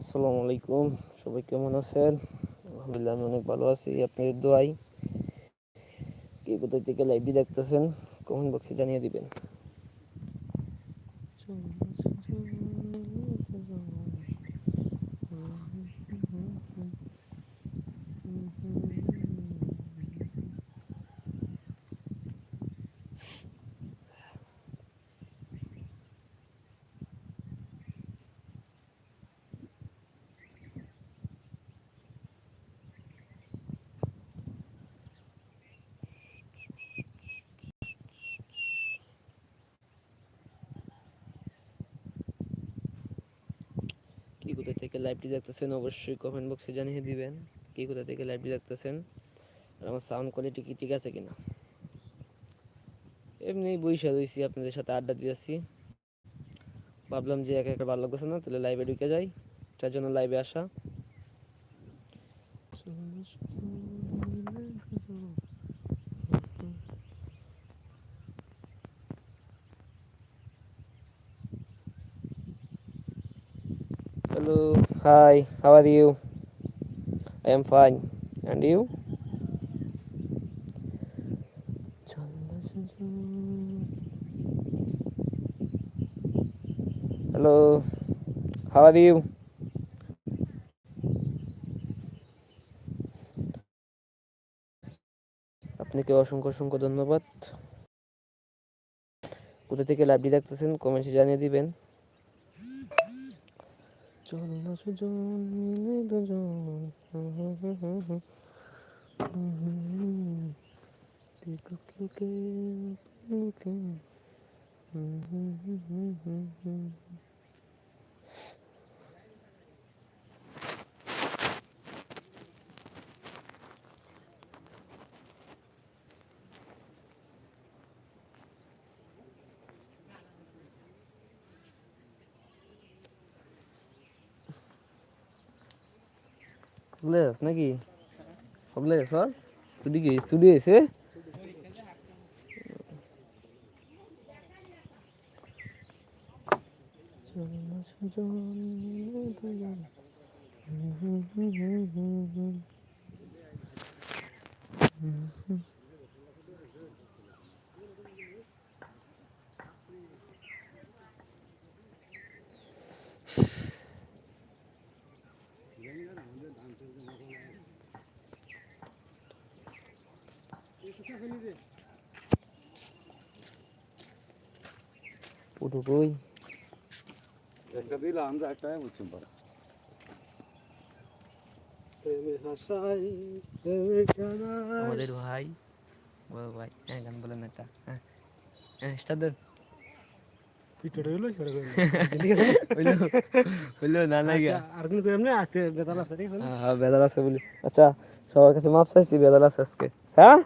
আসসালামু আলাইকুম, সবাই কেমন আছেন? আলহামদুলিল্লাহ, আমি অনেক ভালো আছি। আপনাদের দোয়াই কে কোথায় থেকে লাইভটি দেখতেছেন কমেন্ট বক্সে জানিয়ে দিবেন কি কোথা থেকে লাইভটি দেখতেছেন, অবশ্যই কমেন্ট বক্সে জানিয়ে দিবেন কি কোথা থেকে লাইভটি দেখতেছেন আর আমার সাউন্ড কোয়ালিটি কি ঠিক আছে কিনা। এমনি বইসা রয়েছি আপনাদের সাথে আড্ডা দিয়েছি ভাবলাম যে একা একটা ভালো লাগতেছে না, তাহলে লাইভে ঢুকে যাই তার জন্য লাইভে আসা Hello, hi, how are you? I am fine. And you? Hello, how are you? আপনাকে অসংখ্য অসংখ্য ধন্যবাদ কোথা থেকে লাইভটি দেখতেছেন কমেন্টে জানিয়ে দিবেন চল না সুজন মিলে দুজন লুকে লুকে Hopeless নাকি? Hopeless হস স্টুডিও কি স্টুডিও এসে পুটু কই একটা দিলাম যে একটাই বুঝছেন পরে আমাদের ভাই বড় ভাই হ্যাঁ গান বলেন একটা হ্যাঁ হ্যাঁ স্টার্ট দেন হইল হইল না না গিয়া হ্যাঁ বেদাল আছে বলি আচ্ছা সবার কাছে মাপ চাইছি বেদাল আছে আজকে হ্যাঁ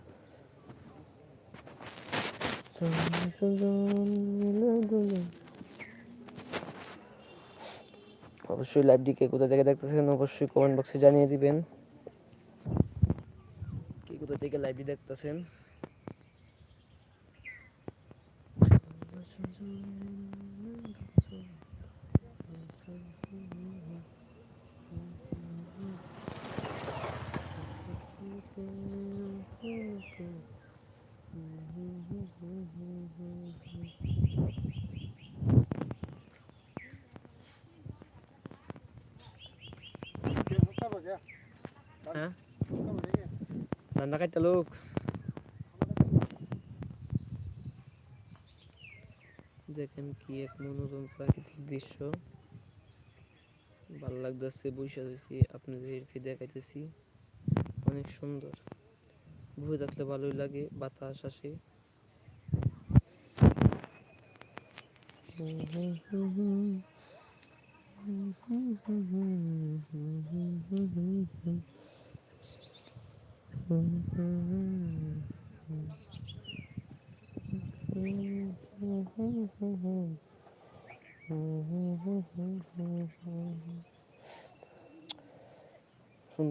অবশ্যই লাইভটিকে কোথা থেকে দেখতেছেন অবশ্যই কমেন্ট বক্সে জানিয়ে দিবেন। কে কোথা থেকে লাইভটি দেখতেছেন? রান্না খাইতে লোক দেখেন কি এক মনোরম প্রাকৃতিক দৃশ্য। ভালো লাগতেছে বৈশা রয়েছি আপনাদেরকে দেখাইতেছি। অনেক সুন্দর। বসে থাকলে ভালোই লাগে, বাতাস আসে। সুন্দর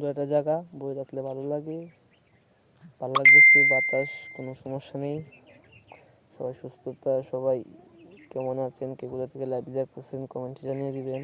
একটা জায়গা, বই থাকলে ভালো লাগে। ভালো লাগতেছে বাতাস, কোনো সমস্যা নেই। সবাই সুস্থতা, সবাই কেমন আছেন, কে থেকে লাইভ দেখতেছেন কমেন্টে জানিয়ে দিবেন।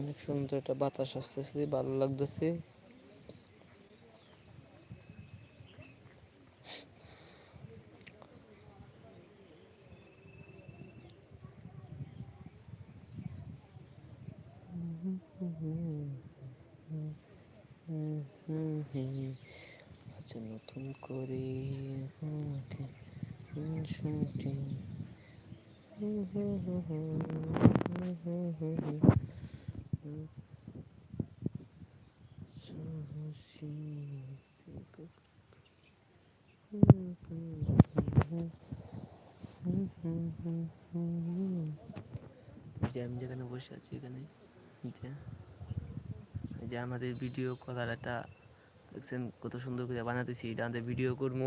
অনেক সুন্দর একটা বাতাস আসতেছে ভালো লাগতেছে। আচ্ছা নতুন করে আমাকে শুনতে যে আমি যেখানে বসে আছি এখানে যে আমাদের ভিডিও করার একটা, দেখছেন কত সুন্দর করে বানাতেছি, এটা আমাদের ভিডিও করব।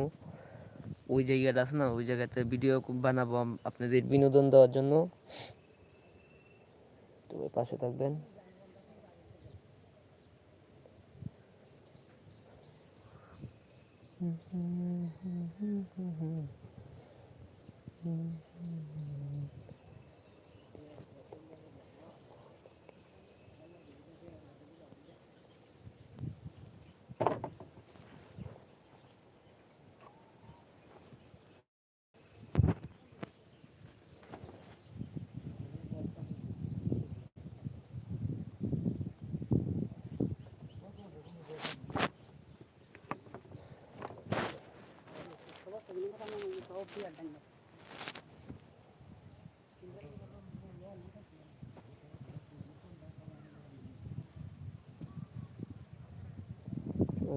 ওই জায়গাটা আছে না, ওই জায়গাতে ভিডিও বানাবো আপনাদের বিনোদন দেওয়ার জন্য। তো পাশে থাকবেন। Mm-hmm. mm-hmm. mm-hmm. mm-hmm.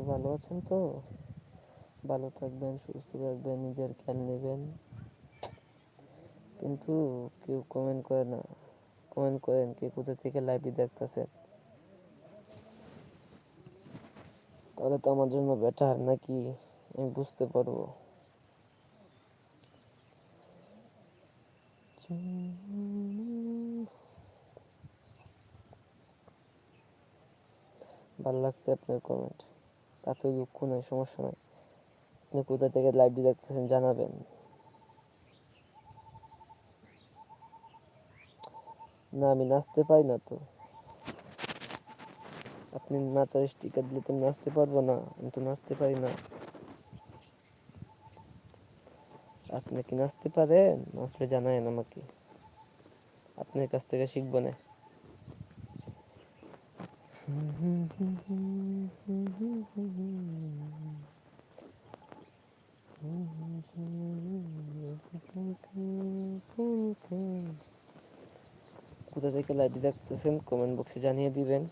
ভালো আছেন তো? ভালো থাকবেন, সুস্থ থাকবেন, নিজের খেয়াল নেবেন। কিন্তু কেউ কমেন্ট করে না। কমেন্ট করেন কে কোথা থেকে লাইভটি দেখতেছেন। তাহলে তো আমার জন্য বেটার নাকি? আমি বুঝতে পারব। ভালো লাগছে আপনার কমেন্ট তাতে দুঃখ নেই, সমস্যা নাই। আপনি কোথা থেকে লাইভটি দেখতেছেন জানাবেন। না, আমি নাচতে পারি না তো। আপনি নাচার স্টিকার দিলে তো নাচতে পারব না, আমি তো নাচতে পারি না। আপনি কি নাচতে পারেন? নাচলে জানায়েন আমাকে। আপনার কাছ থেকে শিখব না। কোথা থেকে লাইভটি দেখতেছেন? কমেন্ট বক্সে জানিয়ে দিবেন।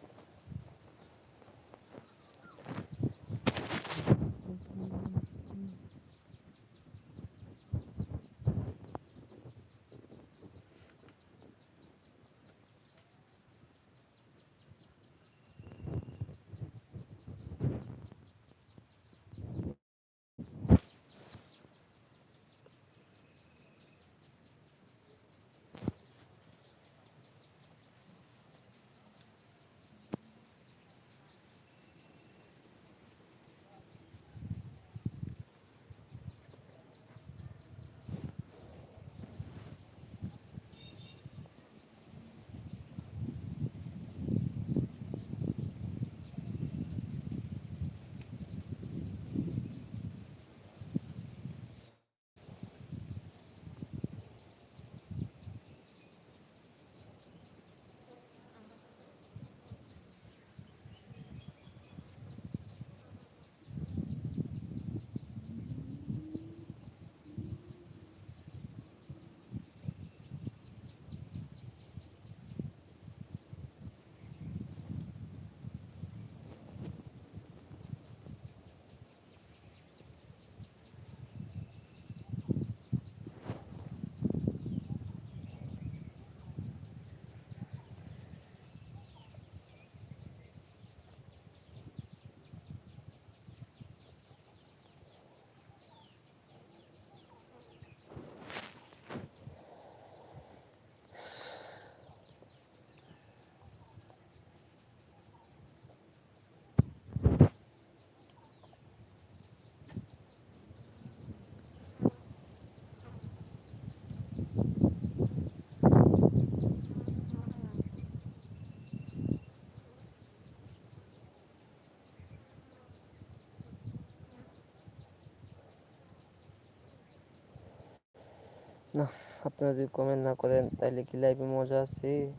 না, আপনারা যদি কমেন্ট না করেন, তাহলে কি লাইভে মজা আছে?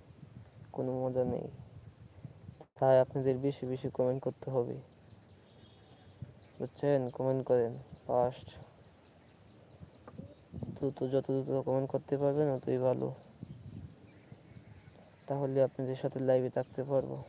কোনো মজা নেই। তাই আপনাদের বেশি বেশি কমেন্ট করতে হবে। বুঝছেন? কমেন্ট করেন ফার্স্ট দ্রুত, যত দ্রুত কমেন্ট করতে পারবেন, অতই ভালো। তাহলে আপনাদের সাথে লাইভে থাকতে পারব।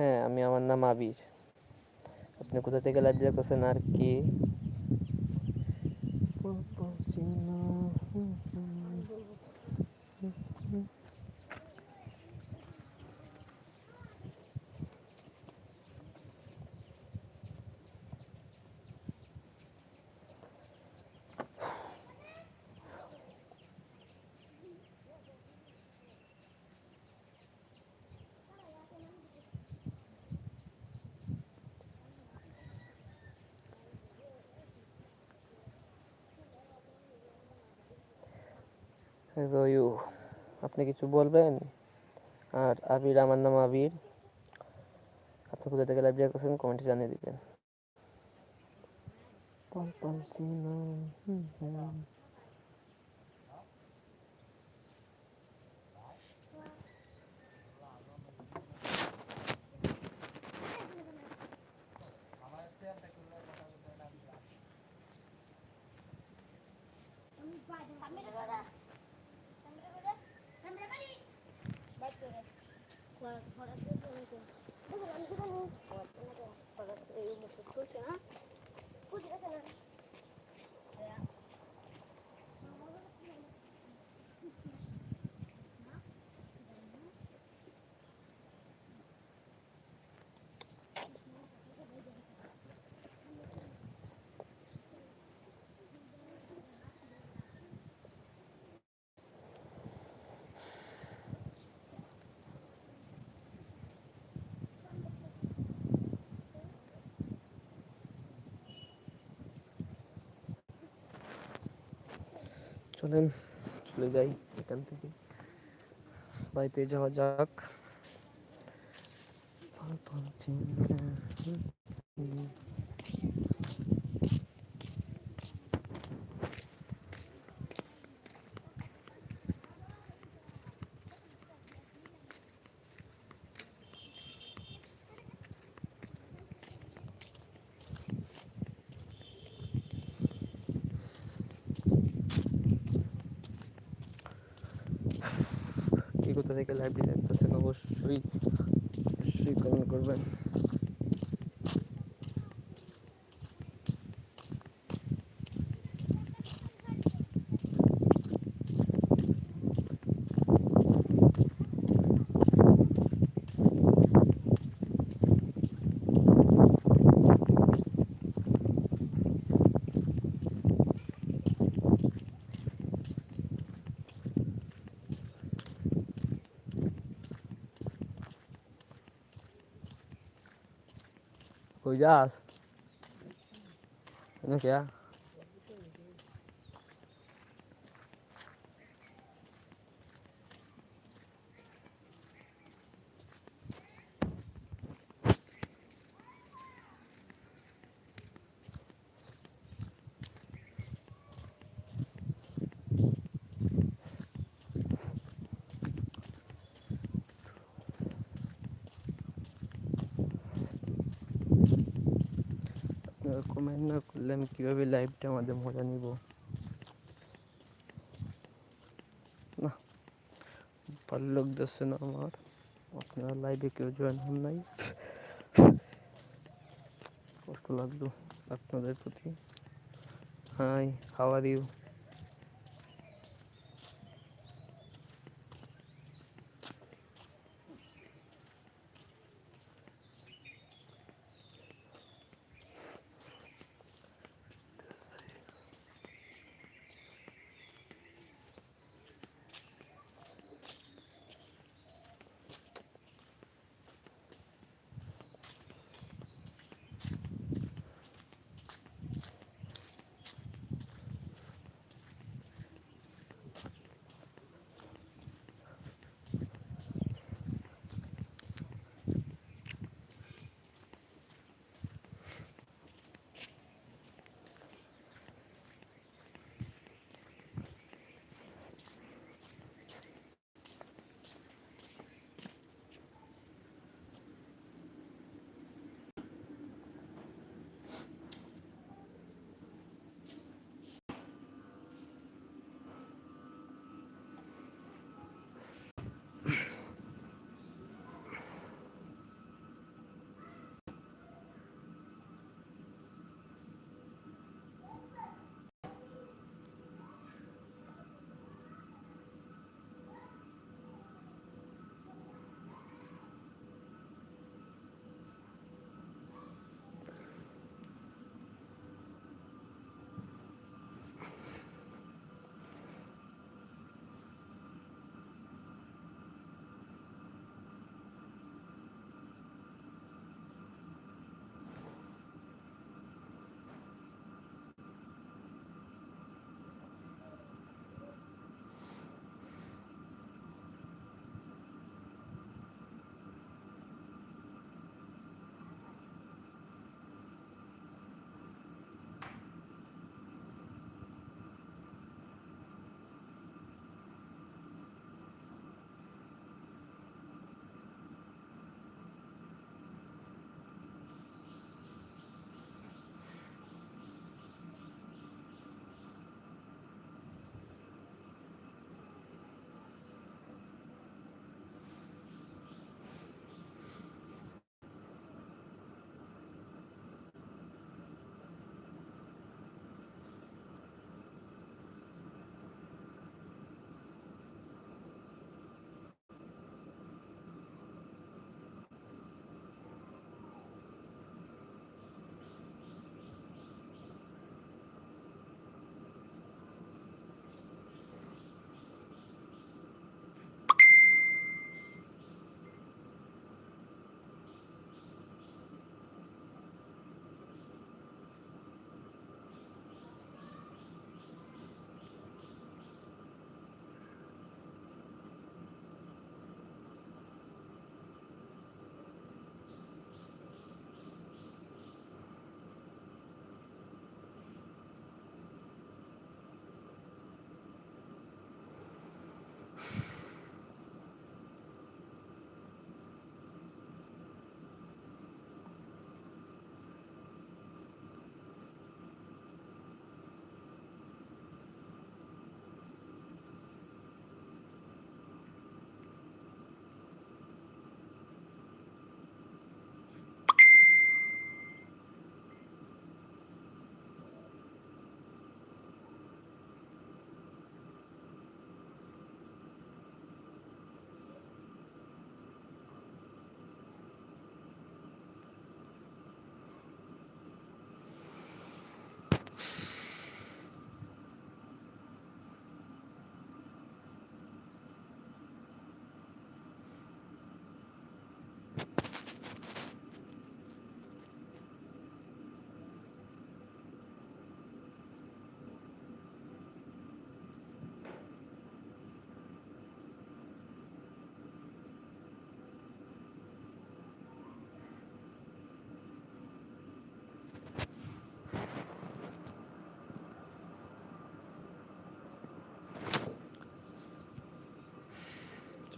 হ্যাঁ আমি আমার নাম আবির। আপনি কোথা থেকে লাইভ দেখতেছেন আর কি? রয়ু, আপনি কিছু বলবেন? আর আবির, আমার নাম আবির। আপনি কোথা থেকে লাইভ করছেন কমেন্টে জানিয়ে দিবেন। পল পল ঘোরাতে চলেন চলে যাই এখান থেকে। বাড়িতে যাওয়া যাক পল পল চিনো, হুম হুম। কোথা থেকে লাইভটি দেখতেছেন অবশ্যই অবশ্যই কমেন্ট করবেন। já. Não quer? কমেন্ট না করলে আমি কীভাবে লাইভটা আমাদের মজা নিব? না, ভালো লাগতেছে না আমার। আপনার লাইভে কেউ জয়েন হন নাই। কষ্ট লাগল আপনাদের প্রতি। হাই হাওয়ার ইউ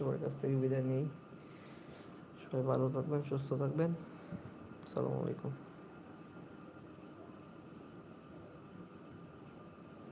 সবার কাছ থেকে বিদায় নিই। সবাই ভালো থাকবেন সুস্থ থাকবেন। আসসালামু আলাইকুম।